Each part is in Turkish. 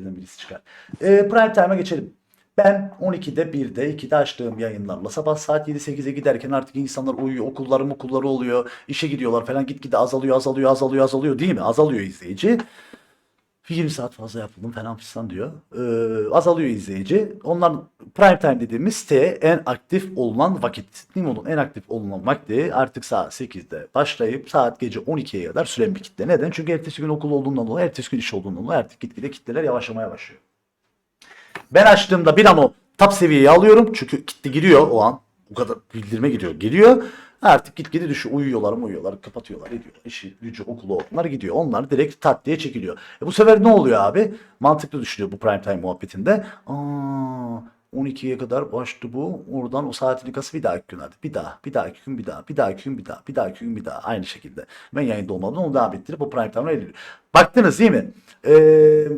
İkisinden birisi çıkar. Ee, prime time'a geçelim. Ben 12'de 1'de 2'de açtığım yayınlarla sabah saat 7-8'e giderken artık insanlar uyuyor. Okulları okulları oluyor. işe gidiyorlar falan gitgide azalıyor azalıyor azalıyor azalıyor değil mi? Azalıyor izleyici. 20 saat fazla yapıldım falan fistan diyor. Ee, azalıyor izleyici. Onlar prime time dediğimiz siteye en aktif olunan vakit. Nimo'nun en aktif olunan vakti artık saat 8'de başlayıp saat gece 12'ye kadar süren bir kitle. Neden? Çünkü ertesi gün okul olduğundan dolayı, ertesi gün iş olduğundan dolayı artık gitgide kitleler yavaşlamaya başlıyor. Ben açtığımda bir an o top seviyeyi alıyorum. Çünkü kitle giriyor o an. O kadar bildirime gidiyor. Geliyor. Artık gitgide düşüyor. Uyuyorlar mı uyuyorlar. Kapatıyorlar. Ediyorlar. İşi, gücü, okulu onlar gidiyor. Onlar direkt tat diye çekiliyor. E bu sefer ne oluyor abi? Mantıklı düşünüyor bu prime time muhabbetinde. Aa, 12'ye kadar başladı bu. Oradan o saatin kası bir dahaki gün hadi. Bir daha, bir dahaki gün bir daha, bir dahaki gün bir daha, bir dahaki gün bir daha. Aynı şekilde. Ben yayında olmadan onu devam ettirip o prime time'la ilerliyor. Baktınız değil mi? Ee,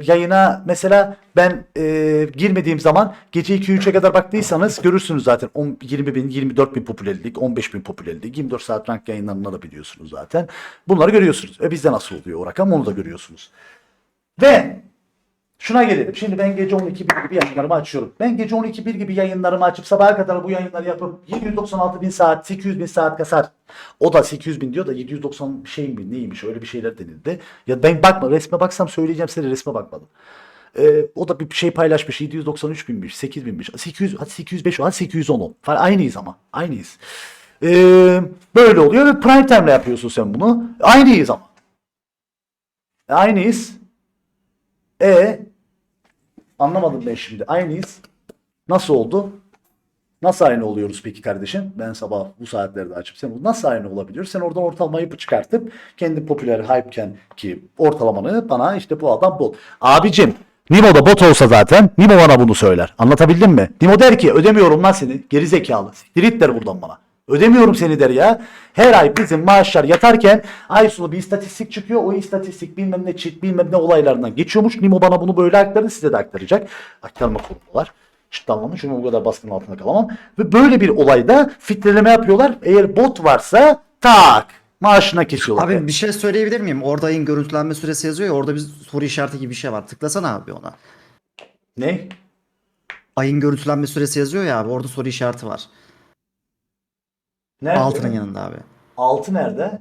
yayına mesela ben e, girmediğim zaman gece 2-3'e kadar baktıysanız görürsünüz zaten 10, 20 bin, 24 bin popülerlik, 15 bin popülerlik, 24 saat rank yayınlarında da biliyorsunuz zaten. Bunları görüyorsunuz. E bizde nasıl oluyor o rakam onu da görüyorsunuz. Ve Şuna gelelim. Şimdi ben gece 12 bir gibi yayınlarımı açıyorum. Ben gece 12 bir gibi yayınlarımı açıp sabaha kadar bu yayınları yapıp 796 bin saat, 800 bin saat kasar. O da 800 bin diyor da 790 şey mi neymiş öyle bir şeyler denildi. Ya ben bakma resme baksam söyleyeceğim size resme bakmadım. Ee, o da bir şey paylaşmış 793 binmiş 8 binmiş 800 hadi 805 hadi 810 ol. Aynıyız ama aynıyız. Ee, böyle oluyor ve prime time'la yapıyorsun sen bunu. Aynıyız ama. Aynıyız. E anlamadım ben şimdi. Aynıyız. Nasıl oldu? Nasıl aynı oluyoruz peki kardeşim? Ben sabah bu saatlerde açıp sen nasıl aynı olabiliyoruz? Sen oradan ortalamayı çıkartıp kendi popüler hype'ken ki ortalamanı bana işte bu adam bot. Abicim Nimo da bot olsa zaten Nimo bana bunu söyler. Anlatabildim mi? Nimo der ki ödemiyorum lan seni. Geri zekalı. Siktir der buradan bana. Ödemiyorum seni der ya. Her ay bizim maaşlar yatarken ay sonu bir istatistik çıkıyor. O istatistik bilmem ne çit bilmem ne olaylarından geçiyormuş. Nimo bana bunu böyle aktardı size de aktaracak. Aktarma. Ciddi anlamda çünkü bu kadar baskının altında kalamam. Ve böyle bir olayda filtreleme yapıyorlar. Eğer bot varsa tak maaşına kesiyorlar. Abi bir şey söyleyebilir miyim? Orada ayın görüntülenme süresi yazıyor ya orada bir soru işareti gibi bir şey var. Tıklasana abi ona. Ne? Ayın görüntülenme süresi yazıyor ya abi orada soru işareti var. Nerede? Altının yanında abi. Altı nerede?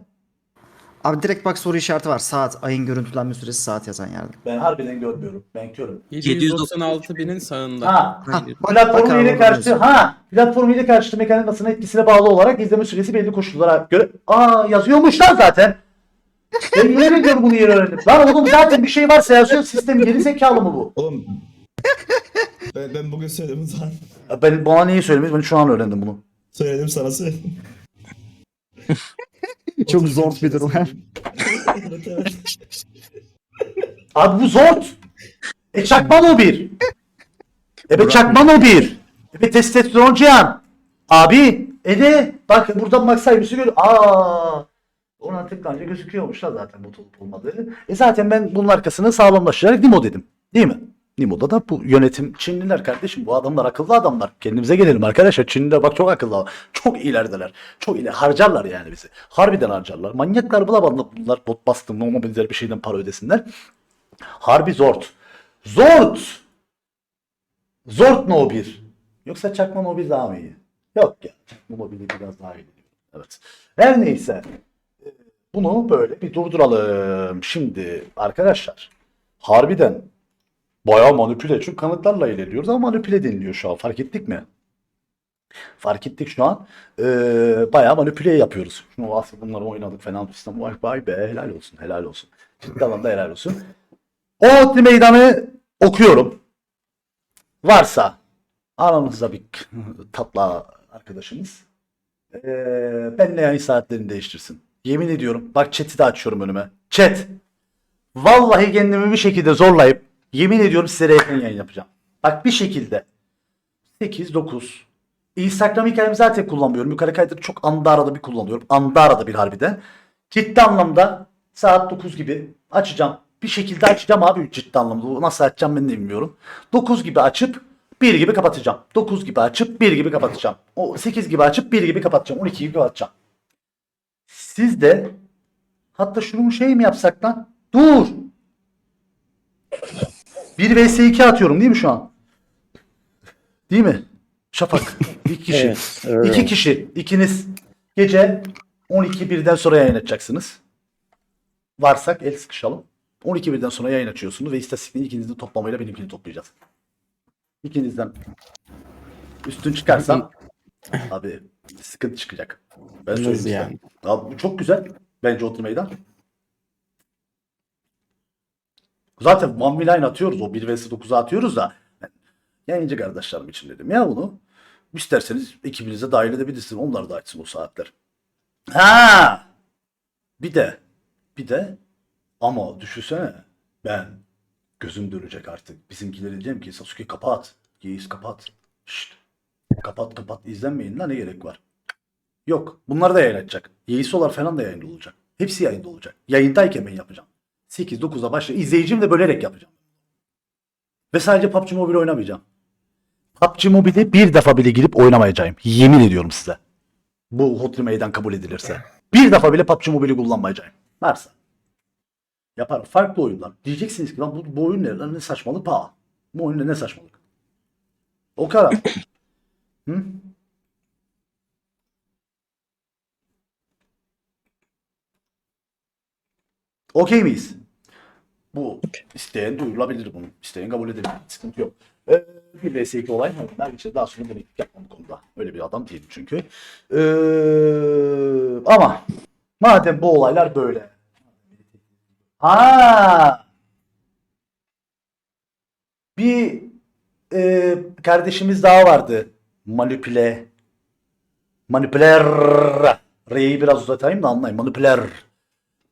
Abi direkt bak soru işareti var. Saat, ayın görüntülenme süresi saat yazan yerde. Ben harbiden görmüyorum. Ben körüm. 796 binin sağında. Ha, Ha, bak, platformu ile karşı ha platformu ile karşıtı mekanizmasının etkisine bağlı olarak izleme süresi belli koşullara göre aa yazıyormuş lan zaten. Ben yemin ediyorum bunu yeni öğrendim. Lan oğlum zaten bir şey varsa yazıyor sistem geri zekalı mı bu? Oğlum ben, ben bugün söyledim. Ya Ben bana niye söylemedin? Ben şu an öğrendim bunu. Söyledim sana söyledim. Çok zor bir durum. evet, evet. Abi bu zor. E çakman o bir. E be çakman o bir. E be testosteron cihan. Abi e de bak buradan bak sayısı gör. Aa. Ona tıklanınca gözüküyormuş da zaten bot olup olmadığı. E zaten ben bunun arkasını sağlamlaştırarak Nimo dedim. Değil mi? Nimo'da da bu yönetim Çinliler kardeşim. Bu adamlar akıllı adamlar. Kendimize gelelim arkadaşlar. Çinliler bak çok akıllı. Çok ilerideler. Çok ileri. Harcarlar yani bizi. Harbiden harcarlar. Manyaklar bula bana bunlar bot bastım. Ama benzer bir şeyden para ödesinler. Harbi zort. Zort! Zort no bir. Yoksa çakma mobil daha mı iyi? Yok ya. Çakma mobili biraz daha iyi. Evet. Her neyse. Bunu böyle bir durduralım. Şimdi arkadaşlar. Harbiden bayağı manipüle. Çünkü kanıtlarla ilerliyoruz ama manipüle deniliyor şu an. Fark ettik mi? Fark ettik şu an. Ee, bayağı manipüle yapıyoruz. Şunu aslında bunları oynadık falan. Vay, vay be helal olsun helal olsun. Ciddi alanda helal olsun. O otlu meydanı okuyorum. Varsa aranızda bir tatlı arkadaşınız ee, benimle yayın saatlerini değiştirsin. Yemin ediyorum. Bak chat'i de açıyorum önüme. Chat. Vallahi kendimi bir şekilde zorlayıp yemin ediyorum size reklam yayın yapacağım. Bak bir şekilde. 8, 9. Instagram hikayemi zaten kullanmıyorum. Yukarı kaydırıp çok anda arada bir kullanıyorum. Anda arada bir harbiden. Ciddi anlamda saat 9 gibi açacağım. Bir şekilde açacağım abi ciddi anlamda. Nasıl açacağım ben de bilmiyorum. 9 gibi açıp 1 gibi kapatacağım. 9 gibi açıp 1 gibi kapatacağım. O 8 gibi açıp 1 gibi kapatacağım. 12 gibi kapatacağım. Siz de hatta şunu şey mi yapsak lan? Dur. 1 vs 2 atıyorum değil mi şu an? Değil mi? Şafak. İki kişi. Evet, İki kişi. İkiniz gece 12 birden sonra yayın açacaksınız. Varsak el sıkışalım. 12 birden sonra yayın açıyorsunuz ve istatistikleri ikinizin toplamayla benimkini toplayacağız. İkinizden üstün çıkarsam abi sıkıntı çıkacak. Ben söyleyeyim Nasıl size. yani? Abi bu çok güzel. Bence otur meydan. Zaten One Line atıyoruz. O 1 vs 9'a atıyoruz da. Yayıncı kardeşlerim için dedim ya bunu. İsterseniz ekibinize dahil edebilirsiniz. Onlar da açsın o saatler. Ha! Bir de bir de ama düşünsene ben gözüm dönecek artık. Bizimkileri diyeceğim ki Sasuke kapat. Yeis kapat. Şşt. Kapat kapat izlenmeyin lan ne gerek var. Yok. Bunlar da yayın açacak. Yeisolar falan da yayında olacak. Hepsi yayında olacak. Yayındayken ben yapacağım. 8-9'a başla. İzleyicim de bölerek yapacağım. Ve sadece PUBG Mobile oynamayacağım. PUBG Mobile'de bir defa bile girip oynamayacağım. Yemin ediyorum size. Bu Hotli Meydan kabul edilirse. Bir defa bile PUBG Mobile'i kullanmayacağım. Varsa. Yaparım. Farklı oyunlar. Diyeceksiniz ki lan bu, bu oyun ne? Lan ne saçmalık pa. Bu oyun ne, ne saçmalık. O kadar. Hı? Okey miyiz? Bu isteyen duyurulabilir bunu. İsteyen kabul edebilir. Sıkıntı yok. Ee, bir vs 2 olay her şey daha sonra demek yapmam konuda. Öyle bir adam değilim çünkü. Ee, ama madem bu olaylar böyle. Ha. Bir e, kardeşimiz daha vardı. Manipüle. Manipüler. R'yi biraz uzatayım da anlayın. Manipüler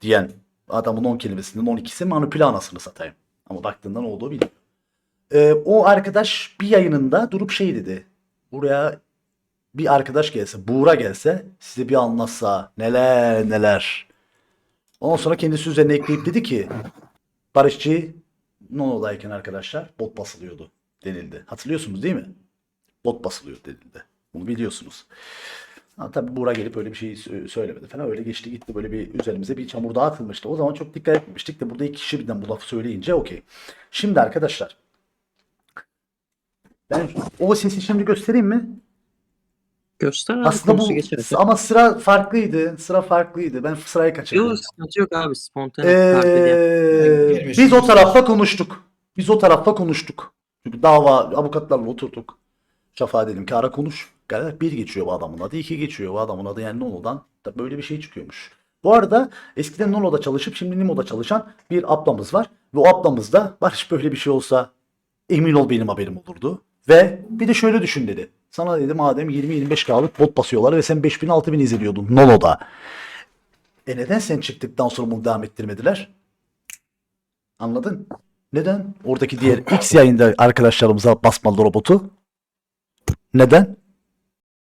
diyen adamın 10 kelimesinden 12'si manipüle anasını satayım. Ama baktığında ne olduğu bilmiyor. Ee, o arkadaş bir yayınında durup şey dedi. Buraya bir arkadaş gelse, Buğra gelse size bir anlatsa neler neler. Ondan sonra kendisi üzerine ekleyip dedi ki Barışçı Nono'dayken arkadaşlar bot basılıyordu denildi. Hatırlıyorsunuz değil mi? Bot basılıyor denildi. Bunu biliyorsunuz. Ha, tabii Buğra gelip öyle bir şey sö- söylemedi falan. Öyle geçti gitti böyle bir üzerimize bir çamur dağıtılmıştı. O zaman çok dikkat etmemiştik de burada iki kişi birden bu lafı söyleyince okey. Şimdi arkadaşlar ben o sesi şimdi göstereyim mi? Göster abi Aslında bu geçer. ama sıra farklıydı. Sıra farklıydı. Ben sırayı kaçırdım. Yok sıkıntı yok abi spontane. Ee, biz o tarafta konuştuk. Biz o tarafta konuştuk. Çünkü dava avukatlarla oturduk. Şafa dedim ki ara konuş. Gel bir geçiyor bu adamın adı, iki geçiyor bu adamın adı yani Nono'dan da böyle bir şey çıkıyormuş. Bu arada eskiden Nono'da çalışıp şimdi Nimo'da çalışan bir ablamız var. Ve o ablamız da Barış böyle bir şey olsa emin ol benim haberim olurdu. Ve bir de şöyle düşün dedi. Sana dedi madem 20-25K'lık bot basıyorlar ve sen 5000-6000 izliyordun Nono'da. E neden sen çıktıktan sonra bunu devam ettirmediler? Anladın? Neden? Oradaki diğer X yayında arkadaşlarımıza basmalı robotu. Neden?